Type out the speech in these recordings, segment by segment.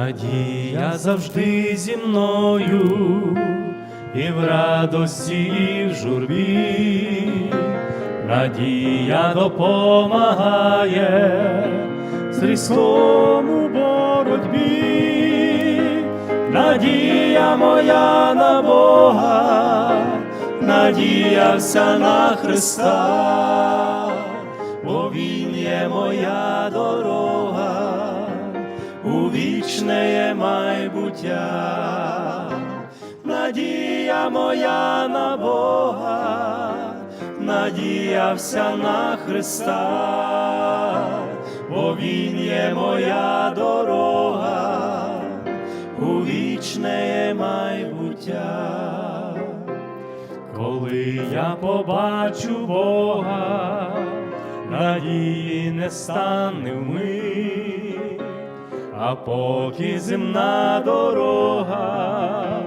Надія завжди зі мною, і в радості, і в журбі, надія допомагає з Христом у боротьбі, надія моя на Бога, надія вся на Христа, бо Він є моя дорога у вічне майбуття, надія моя на Бога, надія вся на Христа, бо Він є моя дорога, у вічне майбуття. Коли я побачу Бога, надії не стане вмить, а поки земна дорога,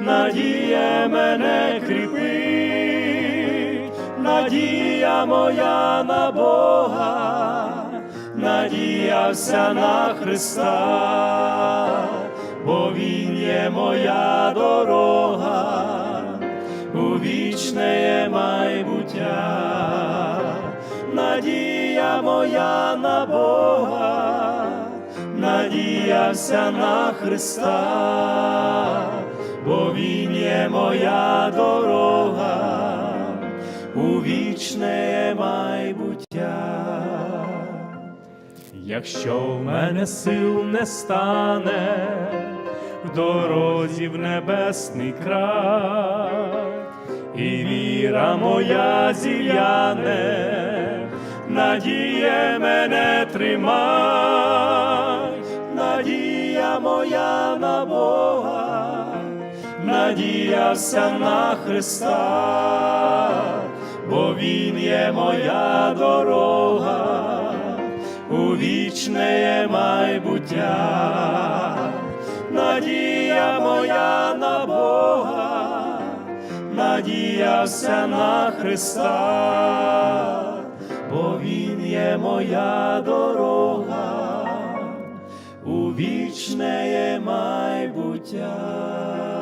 надія мене кріпить, надія моя на Бога, надія вся на Христа, бо Він є моя дорога у вічне майбуття, надія моя на Бога, надія вся на Христа, бо Він є моя дорога, у вічне майбуття. Якщо в мене сил не стане в дорозі в небесний край, і віра моя зів'яне, надія мене тримай, надія моя на Бога, надія вся на Христа, бо Він є моя дорога у вічне майбуття, надія моя на Бога, надія вся на Христа, бо Він є моя дорога, вічне майбуття.